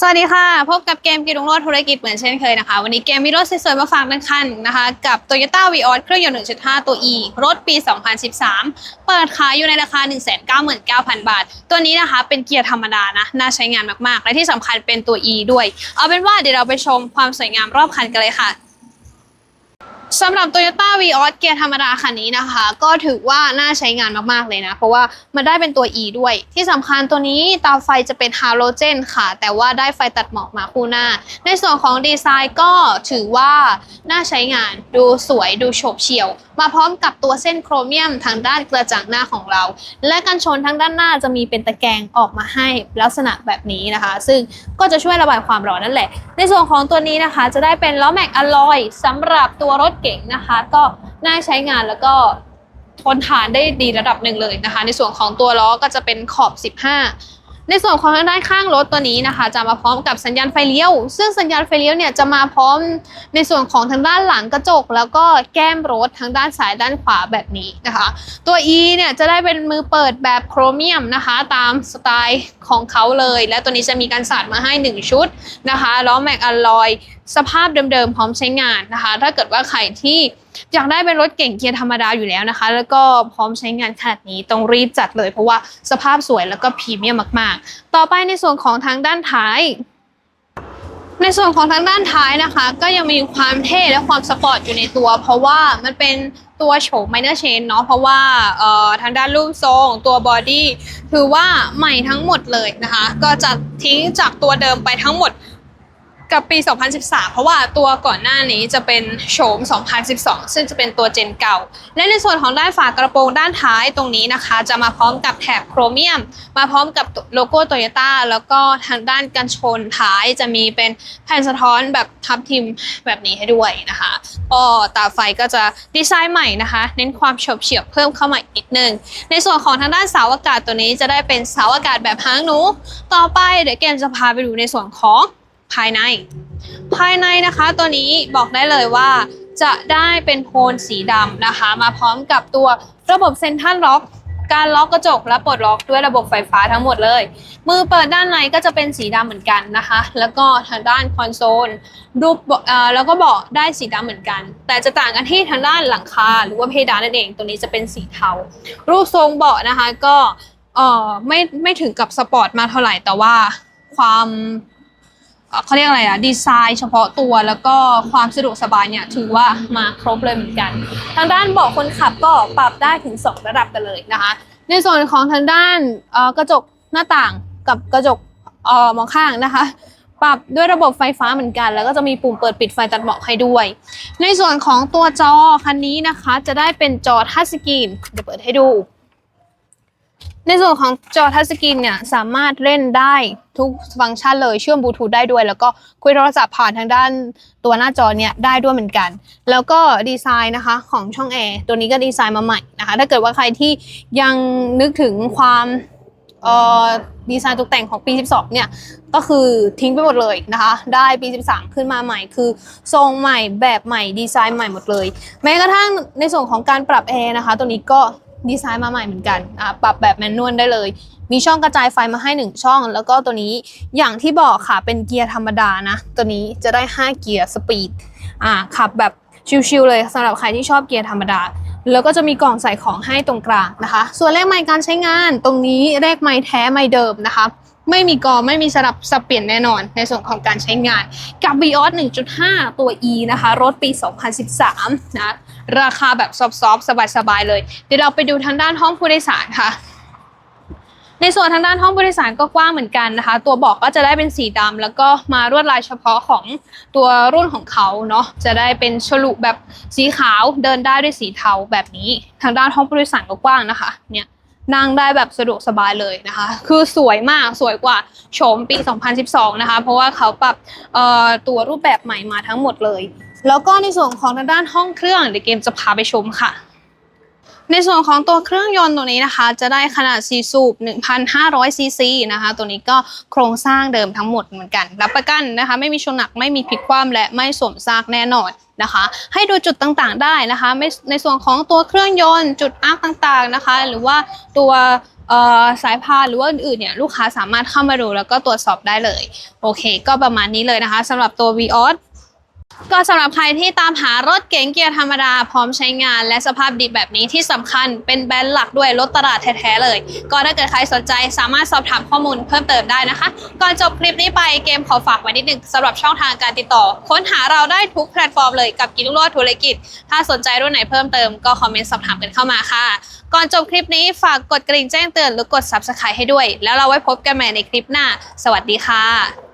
สวัสดีค่ะ พบกับเกมกีรุงโลดธุรกิจเหมือนเช่นเคยนะคะ วันนี้เกมมีรถสวยๆมาฝากทั้งคันนะคะ กับ Toyota v ีออเครื่องยนต์ 1.5 ตัว E รถปี 2013 เปิดขายอยู่ในราคา 199,000 บาท ตัวนี้นะคะเป็นเกียร์ธรรมดานะ น่าใช้งานมากๆ และที่สำคัญเป็นตัว E ด้วย เอาเป็นว่าเดี๋ยวเราไปชมความสวยงามรอบคันกันเลยค่ะ สำหรับ Toyota v ีออเกียร์ธรรมดาคันนี้นะคะ ก็ถือว่าน่าใช้งานมาก ๆ เลยนะ เพราะว่ามันได้เป็นตัว E ด้วย ที่สำคัญตัวนี้ตาไฟจะเป็นฮาโลเจนค่ะ แต่ว่าได้ไฟตัดหมอกมาคู่หน้า ในส่วนของดีไซน์ก็ถือว่าน่าใช้งานดูสวยดูโฉบเฉี่ยว มาพร้อมกับตัวเส้นโครเมียมทางด้านกระจังหน้าของเรา และกันชนทางด้านหน้าจะมีเป็นตะแกรงออกมาให้ลักษณะแบบนี้นะคะ ซึ่งก็จะช่วยระบายความร้อนนั่นแหละ ในส่วนของตัวนี้นะคะ จะได้เป็นล้อแม็กอลลอยสำหรับตัวรถเก๋งนะคะ ก็น่าใช้งานแล้วก็ทนทานได้ดีระดับหนึ่งเลยนะคะ ในส่วนของตัวล้อก็จะเป็นขอบ 15 ในส่วนของทางด้านข้างรถตัวนี้นะคะ จะมาพร้อมกับสัญญาณไฟเลี้ยว ซึ่งสัญญาณไฟเลี้ยวเนี่ยจะมาพร้อมในส่วนของทางด้านหลังกระจก แล้วก็แก้มรถทางด้านซ้ายด้านขวาแบบนี้นะคะ ตัว E เนี่ยจะได้เป็นมือเปิดแบบโครเมียมนะคะ ตามสไตล์ของเขาเลย และตัวนี้จะมีการสาดมาให้ 1 ชุดนะคะล้อแม็กอลลอย สภาพเดิมๆพร้อมใช้งานนะคะ ถ้าเกิดว่าใครที่อยากได้เป็นรถเก่งเกียร์ธรรมดาอยู่แล้วนะคะ แล้วก็พร้อมใช้งานขนาดนี้ต้องรีบจัดเลยเพราะว่าสภาพสวยแล้วก็พรีเมียมมาก ๆ ต่อไปในส่วนของทางด้านท้าย ในส่วนของทางด้านท้ายนะคะ ก็ยังมีความเท่และความสปอร์ตอยู่ในตัว เพราะว่ามันเป็นตัวโฉม minor change เนาะเพราะว่าเอ่อทางด้านรูปทรงตัวบอดี้ถือว่าใหม่ทั้งหมดเลยนะคะ ก็จะทิ้งจากตัวเดิมไปทั้งหมด กับปี 2013 เพราะว่าตัวก่อนหน้านี้จะเป็นโฉม 2012 ซึ่งจะเป็นตัวเจนเก่า และในส่วนของด้านฝากระโปรงด้านท้ายตรงนี้นะคะ จะมาพร้อมกับแถบโครเมียม มาพร้อมกับโลโก้โตโยต้าแล้วก็ทางด้านกันชนท้ายจะมีเป็นแผ่นสะท้อนแบบทับทิมแบบนี้ให้ด้วยนะคะก็ตาไฟก็จะดีไซน์ใหม่นะคะ เน้นความเฉียบเฉียบเพิ่มเข้ามาอีกนิดนึง ในส่วนของทางด้านเสาอากาศตัวนี้จะได้เป็นเสาอากาศแบบหางหนู ต่อไปเดี๋ยวเกมจะพาไปดูในส่วนของ ภายใน ภายในนะคะตัวนี้บอกได้เลยว่าจะได้เป็นโทนสีดำนะคะ มาพร้อมกับตัวระบบเซนทัลล็อกการล็อกกระจกและปลดล็อกด้วยระบบไฟฟ้าทั้งหมดเลย มือเปิดด้านในก็จะเป็นสีดำเหมือนกันนะคะ แล้วก็ทางด้านคอนโซลรูปแล้วก็เบาะได้สีดำเหมือนกัน แต่จะต่างกันที่ทางด้านหลังคาหรือว่าเพดานนั่นเอง ตัวนี้จะเป็นสีเทา รูปทรงเบาะนะคะก็เออไม่ไม่ถึงกับสปอร์ตมาเท่าไหร่แต่ว่าความ เขาเรียกอะไรอะดีไซน์เฉพาะตัวแล้วก็ความสะดวกสบายเนี่ยถือว่ามาครบเลยเหมือนกัน ทางด้านเบาะคนขับก็ปรับได้ถึง 2 ระดับกันเลยนะคะ ในส่วนของทางด้านกระจกหน้าต่างกับกระจกออมองข้างนะคะ ปรับด้วยระบบไฟฟ้าเหมือนกัน แล้วก็จะมีปุ่มเปิดปิดไฟตัดหมอกให้ด้วย ในส่วนของตัวจอคันนี้นะคะ จะได้เป็นจอทัชสกรีนเดี๋ยวเปิดให้ดู ในส่วนของจอทัชสกรีนเนี่ยสามารถเล่นได้ทุกฟังก์ชันเลยเชื่อมบลูทูธได้ด้วย แล้วก็คุยโทรศัพท์ผ่านทางด้านตัวหน้าจอเนี่ยได้ด้วยเหมือนกัน แล้วก็ดีไซน์นะคะของช่องแอร์ตัวนี้ก็ดีไซน์มาใหม่นะคะ ถ้าเกิดว่าใครที่ยังนึกถึงความเอ่อดีไซน์ตกแต่งของปี 12 เนี่ย ก็คือทิ้งไปหมดเลยนะคะ ได้ปี 13 ขึ้นมาใหม่ คือทรงใหม่แบบใหม่ดีไซน์ใหม่หมดเลย แม้กระทั่งในส่วนของการปรับแอร์นะคะ ตัวนี้ก็ ดีไซน์มาใหม่เหมือนกันอะปรับแบบแมนนวลได้เลย มีช่องกระจายไฟมาให้ 1 ช่อง แล้วก็ตัวนี้อย่างที่บอกค่ะเป็นเกียร์ธรรมดานะ ตัวนี้จะได้ 5 เกียร์สปีดอ่าขับแบบชิวๆเลยสำหรับใครที่ชอบเกียร์ธรรมดา แล้วก็จะมีกล่องใส่ของให้ตรงกลางนะคะ ส่วนเลขไมล์การใช้งานตรงนี้เลขไมล์แท้ไม้เดิมนะคะ ไม่มีกอไม่มีสลับสับเปลี่ยนแน่นอนในส่วนของการใช้งาน กับ Vios 1.5 ตัว E นะคะ รถปี 2013 นะ ราคาแบบซอฟต์ๆสบายๆเลย เดี๋ยวเราไปดูทางด้านห้องผู้โดยสารค่ะในส่วนทางด้านห้องผู้โดยสารก็กว้างเหมือนกันนะคะ ตัวเบาะก็จะได้เป็นสีดำแล้วก็มาลวดลายเฉพาะของตัวรุ่นของเขาเนาะจะได้เป็นฉลุแบบสีขาวเดินได้ด้วยสีเทาแบบนี้ ทางด้านห้องผู้โดยสารก็กว้างนะคะ เนี่ย นั่งได้แบบสะดวกสบายเลยนะคะ คือสวยมากสวยกว่าโฉมปี 2012 นะคะ เพราะว่าเขาปรับตัวรูปแบบใหม่มาทั้งหมดเลย แล้วก็ในส่วนของทางด้านห้องเครื่องเดี๋ยวเกมจะพาไปชมค่ะ ในส่วนของตัวเครื่องยนต์ตัวนี้นะคะ จะได้ขนาด 4 สูบ 1,500 ซีซีนะคะ ตัวนี้ก็โครงสร้างเดิมทั้งหมดเหมือนกัน รับประกันนะคะ ไม่มีชนหนัก ไม่มีพลิกคว่ำและไม่สวมซากแน่นอนนะคะ ให้ดูจุดต่างๆได้นะคะในส่วนของตัวเครื่องยนต์จุดอาร์คต่างๆนะคะ หรือว่าตัวสายพานหรือว่าอื่นๆเนี่ยลูกค้าสามารถเข้ามาดูแล้วก็ตรวจสอบได้เลย โอเค ก็ประมาณนี้เลยนะคะสำหรับตัว v ีออส ก็สำหรับใครที่ตามหารถเก๋งเกียร์ธรรมดาพร้อมใช้งานและสภาพดีแบบนี้ที่สำคัญเป็นแบรนด์หลักด้วยรถตลาดแท้ๆเลย ก็ถ้าเกิดใครสนใจสามารถสอบถามข้อมูลเพิ่มเติมได้นะคะ ก่อนจบคลิปนี้ไปเกมขอฝากไว้นิดนึงสำหรับช่องทางการติดต่อ ค้นหาเราได้ทุกแพลตฟอร์มเลยกับกิลุโรดธุรกิจ ถ้าสนใจรุ่นไหนเพิ่มเติมก็คอมเมนต์สอบถามกันเข้ามาค่ะ ก่อนจบคลิปนี้ฝากกดกริ่งแจ้งเตือนหรือกด subscribe ให้ด้วย แล้วเราไว้พบกันใหม่ในคลิปหน้า สวัสดีค่ะ